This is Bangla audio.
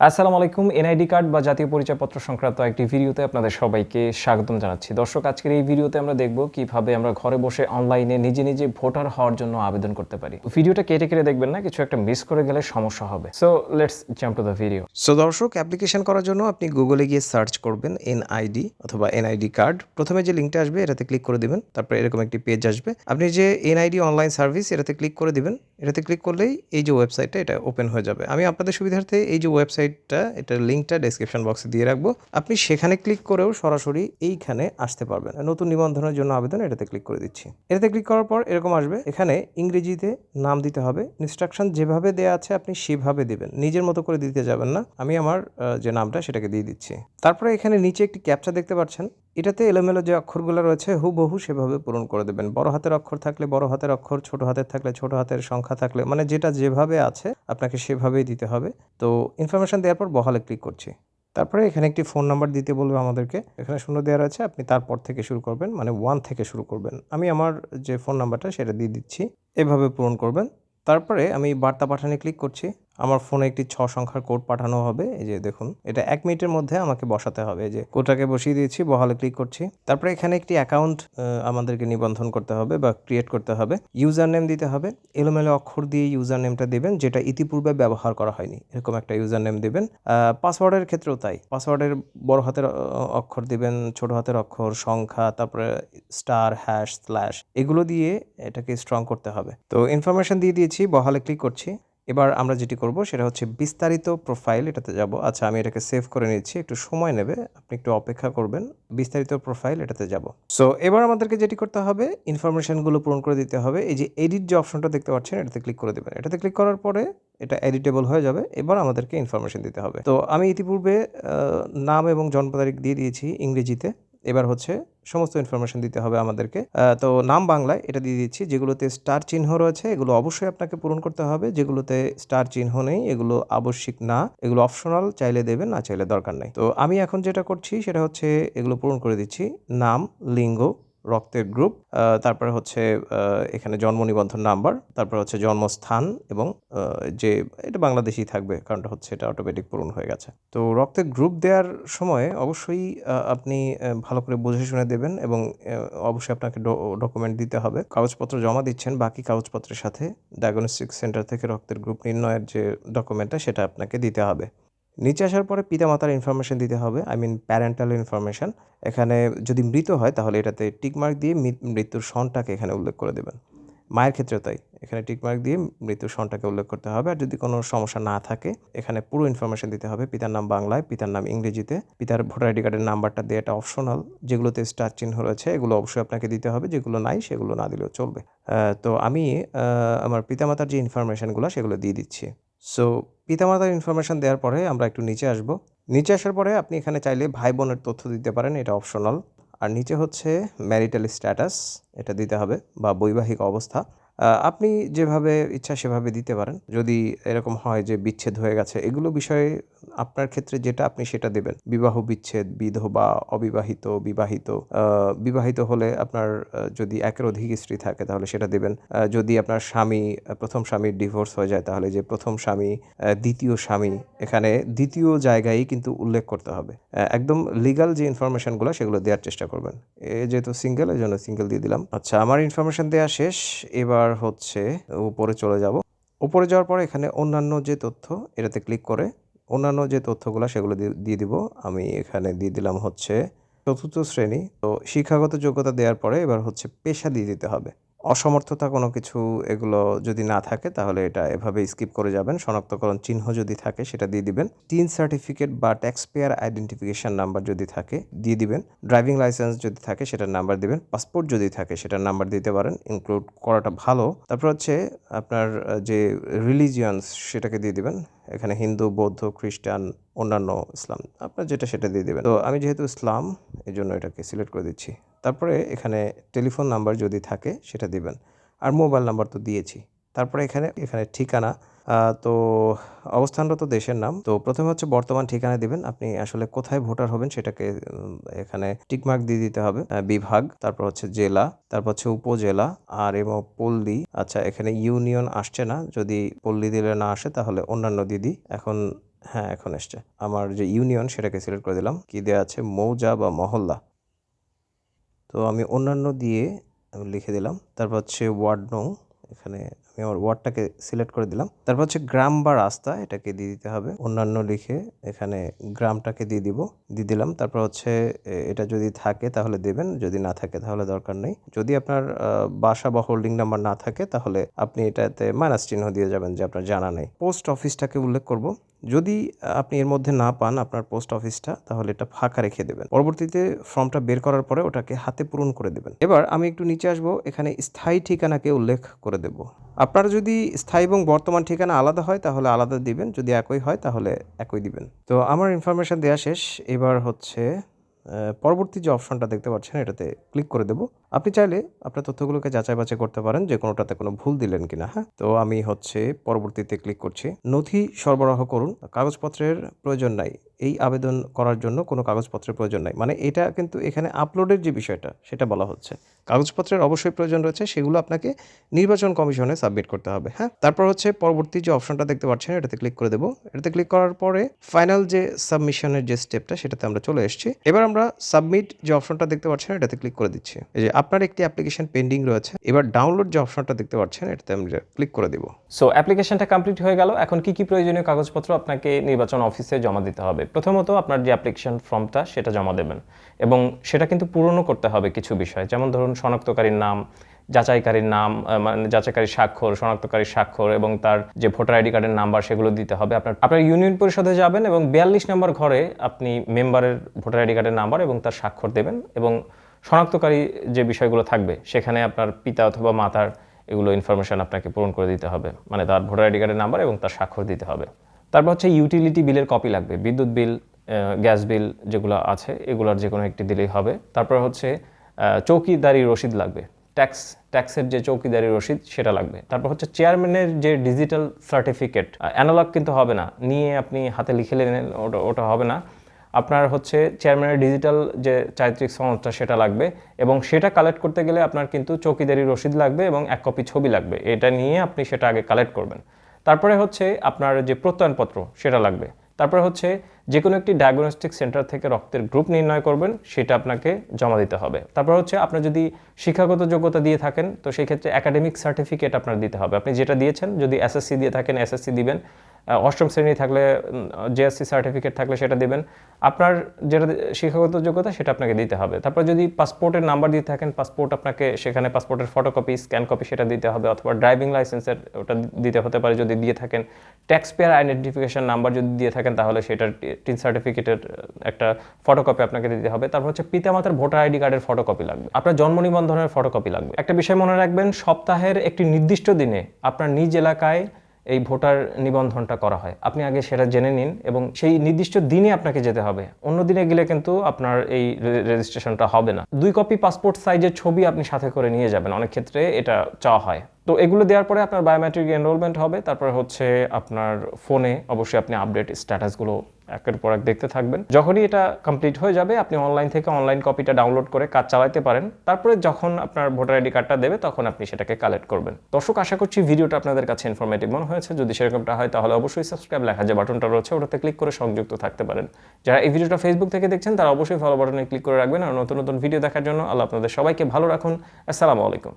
আসসালামু আলাইকুম, এনআইডি কার্ড বা জাতীয় পরিচয়পত্র সংক্রান্ত একটি ভিডিওতে আপনাদের সবাইকে স্বাগতম জানাচ্ছি। দর্শক, আজকের এই ভিডিওতে আমরা দেখব কীভাবে আমরা ঘরে বসে অনলাইনে নিজে নিজে ভোটার হওয়ার জন্য আবেদন করতে পারি। ভিডিওটা কেটে কেটে দেখবেন না, কিছু একটা মিস করে গেলে সমস্যা হবে। So let's jump to the video so দর্শক অ্যাপ্লিকেশন করার জন্য আপনি গুগলে গিয়ে সার্চ করবেন এনআইডি অথবা এনআইডি কার্ড। প্রথমে যে লিঙ্কটা আসবে, এটাতে ক্লিক করে দিবেন, তারপরে এরকম একটি পেজ আসবে। আপনি যে N I D online service এটাতে ক্লিক করে দিবেন। এটাতে ক্লিক করলেই এই যে ওয়েবসাইটটা এটা ওপেন হয়ে যাবে। আমি আপনাদের সুবিধার্থে এই যে ওয়েবসাইটটা, এটার লিঙ্কটা ডেসক্রিপশন বক্সে দিয়ে রাখব। আপনি সেখানে ক্লিক করেও সরাসরি এইখানে আসতে পারবেন। নতুন নিবন্ধনের জন্য আবেদন এটাতে ক্লিক করে দিচ্ছি। এটাতে ক্লিক করার পর এরকম আসবে। এখানে ইংরেজিতে নাম দিতে হবে। ইনস্ট্রাকশন যেভাবে দেওয়া আছে আপনি সেভাবে দেবেন। নিজের মতো করে দিতে যাবেন না। আমি আমার যে নামটা সেটাকে দিয়ে দিচ্ছি। তারপরে এখানে নিচে একটি ক্যাপচা দেখতে পাচ্ছেন। এটাতে এলোমেলো যে অক্ষরগুলো রয়েছে, হুবহু সেভাবে পূরণ করে দেবেন। বড় হাতের অক্ষর থাকলে বড় হাতের অক্ষর, ছোট হাতের থাকলে ছোট হাতের সংখ্যা থাকলে মানে যেটা যেভাবে আছে, আপনাকে সেভাবেই দিতে হবে। তো ইনফরমেশন দেওয়ার পর বহালে ক্লিক করছি। তারপরে এখানে একটি ফোন নাম্বার দিতে বলবে আমাদেরকে। এখানে শূন্য দেওয়া রয়েছে আপনি তারপর থেকে শুরু করবেন মানে ওয়ান থেকে শুরু করবেন। আমি আমার যে ফোন নাম্বারটা সেটা দিয়ে দিচ্ছি। এভাবে পূরণ করবেন। তারপরে আমি বার্তা পাঠানে ক্লিক করছি। আমার ফোনে একটি ছ সংখ্যার কোড পাঠানো হবে। এই যে দেখুন, এটা এক মিনিটের মধ্যে আমাকে বসাতে হবে। এই যে কোডটাকে বসিয়ে দিয়েছি, বহালে ক্লিক করছি। তারপরে এখানে একটি অ্যাকাউন্ট আমাদেরকে নিবন্ধন করতে হবে বা ক্রিয়েট করতে হবে। ইউজার নেম দিতে হবে। এলোমেলো অক্ষর দিয়ে ইউজার নেমটা দেবেন, যেটা ইতিপূর্বে ব্যবহার করা হয়নি। এরকম একটা ইউজার নেম দেবেন পাসওয়ার্ডের ক্ষেত্রেও তাই। পাসওয়ার্ডের বড় হাতের অক্ষর দিবেন, ছোট হাতের অক্ষর, সংখ্যা, তারপরে স্টার, হ্যাশ, স্ল্যাশ, এগুলো দিয়ে এটাকে স্ট্রং করতে হবে। তো ইনফরমেশন দিয়ে দিয়েছি, বহালে ক্লিক করছি। এবার আমরা যেটি করব সেটা হচ্ছে বিস্তারিত প্রোফাইল এটাতে যাব। আচ্ছা আমি এটাকে সেভ করে নিচ্ছি, একটু সময় নেবে, আপনি একটু অপেক্ষা করবেন, বিস্তারিত প্রোফাইল এটাতে যাব। সো এবার আমাদেরকে যেটি করতে হবে ইনফরমেশনগুলো পূরণ করে দিতে হবে। এই যে এডিট যে অপশনটা দেখতে পাচ্ছেন, এটাতে ক্লিক করে দেবেন। এটাতে ক্লিক করার পরে এটা এডিটেবল হয়ে যাবে। এবার আমাদেরকে ইনফরমেশন দিতে হবে। তো আমি ইতিপূর্বে নাম এবং জন্ম তারিখ দিয়ে দিয়েছি ইংরেজিতে। এবার হচ্ছে সমস্ত ইনফরমেশন দিতে হবে আমাদেরকে। তো নাম বাংলায় এটা দিয়ে দিচ্ছি, যেগুলোতে স্টার চিহ্ন রয়েছে, এগুলো অবশ্যই আপনাকে পূরণ করতে হবে। যেগুলোতে স্টার চিহ্ন নেই, এগুলো আবশ্যিক না, এগুলো অপশনাল চাইলে দেবেন, না চাইলে দরকার নেই। তো আমি এখন যেটা করছি, সেটা হচ্ছে এগুলো পূরণ করে দিচ্ছি। নাম, লিঙ্গ রক্তের গ্রুপ তারপরে হচ্ছে এখানে জন্ম নিবন্ধন নাম্বার তারপরে হচ্ছে জন্মস্থান এবং যে এটা বাংলাদেশি থাকবে, কারণটা হচ্ছে এটা অটোমেটিক পূরণ হয়ে গেছে। তো রক্তের গ্রুপ দেওয়ার সময় অবশ্যই আপনি ভালো করে বুঝে শুনে দেবেন এবং অবশ্যই আপনাকে ডকুমেন্ট দিতে হবে। কাগজপত্র জমা দিচ্ছেন, বাকি কাগজপত্রের সাথে ডায়াগনস্টিক সেন্টার থেকে রক্তের গ্রুপ নির্ণয়ের যে ডকুমেন্টটা সেটা আপনাকে দিতে হবে। নিচে আসার পরে পিতামাতার ইনফরমেশন দিতে হবে আই মিন প্যারেন্টাল ইনফরমেশন এখানে যদি মৃত হয়, তাহলে এটাতে টিকমার্ক দিয়ে মৃত্যুর সনটাকে এখানে উল্লেখ করে দেবেন। মায়ের ক্ষেত্রে তাই, এখানে টিকমার্ক দিয়ে মৃত্যুর সনটাকে উল্লেখ করতে হবে। আর যদি কোনো সমস্যা না থাকে, এখানে পুরো ইনফরমেশন দিতে হবে। পিতার নাম বাংলায়, পিতার নাম ইংরেজিতে, পিতার ভোটার আইডি কার্ডের নাম্বারটা দিয়ে এটা অপশনাল যেগুলোতে স্টার চিহ্ন রয়েছে, এগুলো অবশ্যই আপনাকে দিতে হবে। যেগুলো নাই, সেগুলো না দিলেও চলবে। তো আমি আমার পিতামাতার যে ইনফরমেশনগুলো সেগুলো দিয়ে দিচ্ছি। সো পিতামাতার ইনফরমেশান দেওয়ার পরে আমরা একটু নিচে আসব। নিচে আসার পরে আপনি এখানে চাইলে ভাই বোনের তথ্য দিতে পারেন, এটা অপশনাল আর নিচে হচ্ছে ম্যারিটাল স্ট্যাটাস এটা দিতে হবে বা বৈবাহিক অবস্থা। আপনি যেভাবে ইচ্ছা সেভাবে দিতে পারেন। যদি এরকম হয় যে বিচ্ছেদ হয়ে গেছে, এগুলো বিষয়ে আপনার ক্ষেত্রে যেটা আপনি সেটা দেবেন। বিবাহ বিচ্ছেদ, বিধবা, অবিবাহিত, বিবাহিত বিবাহিত হলে আপনার যদি একের অধিক স্ত্রী থাকে তাহলে সেটা দেবেন। যদি আপনার স্বামী প্রথম স্বামীর ডিভোর্স হয়ে যায় তাহলে যে প্রথম স্বামী দ্বিতীয় স্বামী, এখানে দ্বিতীয় জায়গায় কিন্তু উল্লেখ করতে হবে। একদম লিগাল যে ইনফরমেশনগুলো সেগুলো দেওয়ার চেষ্টা করবেন। এ যেহেতু সিঙ্গেল এই জন্য সিঙ্গেল দিয়ে দিলাম। আচ্ছা আমার ইনফরমেশন দেওয়া শেষ। এবার হচ্ছে, উপরে চলে যাব। উপরে যাওয়ার পরে এখানে অন্যান্য যে তথ্য, এটাতে ক্লিক করে অন্যান্য যে তথ্যগুলো সেগুলো দিয়ে- দিব। আমি এখানে দিয়ে দিলাম হচ্ছে চতুর্থ শ্রেণি। তো শিক্ষাগত যোগ্যতা দেওয়ার পরে এবার হচ্ছে পেশা দিয়ে দিতে হবে। অসমর্থতা কোনো কিছু এগুলো যদি না থাকে তাহলে এটা এভাবে স্কিপ করে যাবেন। শনাক্তকরণ চিহ্ন যদি থাকে সেটা দিয়ে দিবেন। টিন সার্টিফিকেট বা ট্যাক্স পেয়ার আইডেন্টিফিকেশন নাম্বার যদি থাকে দিয়ে দিবেন। ড্রাইভিং লাইসেন্স যদি থাকে সেটার নাম্বার দিবেন। পাসপোর্ট যদি থাকে সেটার নাম্বার দিতে পারেন। ইনক্লুড করাটা ভালো। তারপর হচ্ছে আপনার যে রিলিজিয়ান্স সেটাকে দিয়ে দিবেন। এখানে হিন্দু, বৌদ্ধ, খ্রিস্টান, অন্যান্য ইসলাম, আপনার যেটা সেটা দিয়ে দেবেন। তো আমি যেহেতু ইসলাম এই জন্য এটাকে সিলেক্ট করে দিচ্ছি। তারপরে এখানে টেলিফোন নাম্বার যদি থাকে, সেটা দিবেন। আর মোবাইল নাম্বার তো দিয়েছি। তারপরে এখানে এখানে ঠিকানা তো অবস্থানরত দেশের নাম। তো প্রথমে হচ্ছে বর্তমান ঠিকানা দিবেন। আপনি আসলে কোথায় ভোটার হবেন সেটাকে এখানে টিকমার্ক দিয়ে দিতে হবে। বিভাগ, তারপর হচ্ছে জেলা, তারপর হচ্ছে উপজেলা, আর এবং পল্লী। আচ্ছা এখানে ইউনিয়ন আসছে না। যদি পল্লী দিলে না আসে তাহলে অন্যান্য দিদি এখন হ্যাঁ এখন এসছে। আমার যে ইউনিয়ন সেটাকে সিলেক্ট করে দিলাম। কি দেওয়া আছে? মৌজা বা মহল্লা। তো আমি অন্যান্য দিয়ে আমি লিখে দিলাম। তারপর হচ্ছে ওয়ার্ড নং। এখানে আমি আমার ওয়ার্ডটাকে সিলেক্ট করে দিলাম। তারপর হচ্ছে গ্রাম বা রাস্তা, এটাকে দিয়ে দিতে হবে। অন্যান্য লিখে এখানে গ্রামটাকে দিয়ে দিব, দিয়ে দিলাম। তারপর হচ্ছে এটা যদি থাকে তাহলে দেবেন, যদি না থাকে তাহলে দরকার নেই। যদি আপনার বাসা বা হোল্ডিং নাম্বার না থাকে তাহলে আপনি এটাতে মাইনাস চিহ্ন দিয়ে যাবেন যে আপনার জানা নেই। পোস্ট অফিসটাকে উল্লেখ করব। যদি আপনি এর মধ্যে না পান আপনার পোস্ট অফিসটা, তাহলে এটা ফাঁকা রেখে দেবেন। পরবর্তীতে ফর্মটা বের করার পরে ওটাকে হাতে পূরণ করে দেবেন। এবার আমি একটু নিচে আসব, এখানে স্থায়ী ঠিকানাকে উল্লেখ করে দেব। আপনার যদি স্থায়ী এবং বর্তমান ঠিকানা আলাদা হয়, তাহলে আলাদা দিবেন। যদি একই হয়, তাহলে একই দিবেন। তো আমার ইনফরমেশন দেওয়া শেষ। এবার হচ্ছে পরবর্তী যে অপশনটা দেখতে পাচ্ছেন, এটাতে ক্লিক করে দেব। আপনি চাইলে আপনার তথ্যগুলোকে যাচাই বাছাই করতে পারেন, যে কোনোটাতে কোনো ভুল দিলেন কিনা হ্যাঁ? তো আমি হচ্ছে পরবর্তীতে ক্লিক করছি, নথি সরবরাহ করুন। কাগজপত্রের প্রয়োজন নাই। এই আবেদন করার জন্য কোনো কাগজপত্রের প্রয়োজন নাই। মানে এটা কিন্তু এখানে আপলোডের যে বিষয়টা, সেটা বলা হচ্ছে। কাগজপত্রের অবশ্যই প্রয়োজন রয়েছে, সেগুলো আপনাকে নির্বাচন কমিশনে সাবমিট করতে হবে হ্যাঁ? তারপর হচ্ছে পরবর্তী যে অপশনটা দেখতে পাচ্ছেন, এটাতে ক্লিক করে দেবো। এটাতে ক্লিক করার পরে ফাইনাল যে সাবমিশনের যে স্টেপটা সেটাতে আমরা চলে এসেছি। এবার আমরা সাবমিট যে অপশনটা দেখতে পাচ্ছেন, এটাতে ক্লিক করে দিচ্ছি। এই যে আপনার একটি অ্যাপ্লিকেশন পেন্ডিং রয়েছে। এবার ডাউনলোড যে অপশনটা দেখতে পাচ্ছেন, এটাতে আমি ক্লিক করে দিব। সো অ্যাপ্লিকেশনটা কমপ্লিট হয়ে গেল। এখন কি কি প্রয়োজনীয় কাগজপত্র আপনাকে নির্বাচন অফিসে জমা দিতে হবে? প্রথমত আপনার যে অ্যাপ্লিকেশন ফর্মটা সেটা জমা দেবেন। এবং সেটা কিন্তু পূরণও করতে হবে কিছু বিষয়। যেমন ধরুন, শনাক্তকারীর নাম, যাচাইকারীর নাম মানে যাচাইকারী স্বাক্ষর শনাক্তকারী স্বাক্ষর এবং তার যে ভোটার আইডি কার্ডের নাম্বার, সেগুলো দিতে হবে। আপনার আপনার ইউনিয়ন পরিষদে যাবেন এবং বিয়াল্লিশ নম্বর ঘরে আপনি মেম্বারের ভোটার আইডি কার্ডের নাম্বার এবং তার স্বাক্ষর দেবেন এবং শনাক্তকারী যে বিষয়গুলো থাকবে, সেখানে আপনার পিতা অথবা মাতার এগুলো ইনফরমেশন আপনাকে পূরণ করে দিতে হবে। মানে তার ভোটার আইডি কার্ডের নাম্বার এবং তার স্বাক্ষর দিতে হবে। তারপর হচ্ছে ইউটিলিটি বিলের কপি লাগবে। বিদ্যুৎ বিল গ্যাস বিল যেগুলো আছে, এগুলোর যে কোনো একটি দিলেই হবে। তারপর হচ্ছে চৌকিদারি রসিদ লাগবে। ট্যাক্স ট্যাক্সের যে চৌকিদারি রসিদ, সেটা লাগবে। তারপর হচ্ছে চেয়ারম্যানের যে ডিজিটাল সার্টিফিকেট অ্যানালগ কিন্তু হবে না। নিয়ে আপনি হাতে লিখে নেন ওটা ওটা হবে না। আপনার হচ্ছে চেয়ারম্যানের ডিজিটাল যে চারিত্রিক সনদটা সেটা লাগবে এবং সেটা কালেক্ট করতে গেলে আপনার কিন্তু চৌকিদারি রসিদ লাগবে এবং এক কপি ছবি লাগবে। এটা নিয়ে আপনি সেটা আগে কালেক্ট করবেন। তারপরে হচ্ছে আপনার যে প্রত্যয়নপত্র সেটা লাগবে। তারপরে হচ্ছে যে কোনো একটি ডায়াগনস্টিক সেন্টার থেকে রক্তের গ্রুপ নির্ণয় করবেন, সেটা আপনাকে জমা দিতে হবে। তারপর হচ্ছে আপনার যদি শিক্ষাগত যোগ্যতা দিয়ে থাকেন, তো সেই ক্ষেত্রে একাডেমিক সার্টিফিকেট আপনার দিতে হবে। আপনি যেটা দিয়েছেন, যদি এসএসসি দিয়ে থাকেন এসএসসি দিবেন। অষ্টম শ্রেণি থাকলে জেএসসি সার্টিফিকেট থাকলে সেটা দিবেন। আপনার যেটা শিক্ষাগত যোগ্যতা, সেটা আপনাকে দিতে হবে। তারপর যদি পাসপোর্টের নাম্বার দিয়ে থাকেন পাসপোর্ট আপনাকে সেখানে পাসপোর্টের ফটোকপি স্ক্যান কপি সেটা দিতে হবে, অথবা ড্রাইভিং লাইসেন্সের ওটা দিতে হতে পারে যদি দিয়ে থাকেন। ট্যাক্স পেয়ার আইডেন্টিফিকেশন নাম্বার যদি দিয়ে থাকেন, তাহলে সেটার টিন সার্টিফিকেটের একটা ফটোকপি আপনাকে দিতে হবে। তারপর হচ্ছে পিতামাতার ভোটার আইডি কার্ডের ফটোকপি লাগবে। আপনার জন্ম নিবন্ধনের ফটোকপি লাগবে। একটা বিষয় মনে রাখবেন, সপ্তাহের একটি নির্দিষ্ট দিনে আপনার নিজ এলাকায় এই ভোটার নিবন্ধনটা করা হয়। আপনি আগে সেটা জেনে নিন এবং সেই নির্দিষ্ট দিনে আপনাকে যেতে হবে। অন্য দিনে গেলে কিন্তু আপনার এই রেজিস্ট্রেশনটা হবে না। দুই কপি পাসপোর্ট সাইজের ছবি আপনি সাথে করে নিয়ে যাবেন। অনেক ক্ষেত্রে এটা চাওয়া হয়। তো এগুলো দেওয়ার পরে আপনার বায়োমেট্রিক এনরোলমেন্ট হবে, তারপর হচ্ছে আপনার ফোনে অবশ্যই আপনি আপডেট স্ট্যাটাসগুলো একের পর এক দেখতে থাকবেন। যখনই এটা কমপ্লিট হয়ে যাবে, আপনি অনলাইন থেকে অনলাইন কপিটা ডাউনলোড করে কাজ চালাতে পারেন। তারপরে যখন আপনার ভোটার আইডি কার্ডটা দেবে, তখন আপনি সেটাকে কালেক্ট করবেন। দর্শক, আশা করছি ভিডিওটা আপনাদের কাছে ইনফরমেটিভ মনে হয়েছে। যদি সেরকমটা হয়, তাহলে অবশ্যই সাবস্ক্রাইব লেখা যে বাটনটা রয়েছে, ওটাতে ক্লিক করে সংযুক্ত থাকতে পারেন। যারা এই ভিডিওটা ফেসবুক থেকে দেখছেন, তারা অবশ্যই ফলো বাটনে ক্লিক করে রাখবেন। আর নতুন নতুন ভিডিও দেখার জন্য আল্লাহ আপনাদের সবাইকে ভালো রাখুন। আসসালামু আলাইকুম।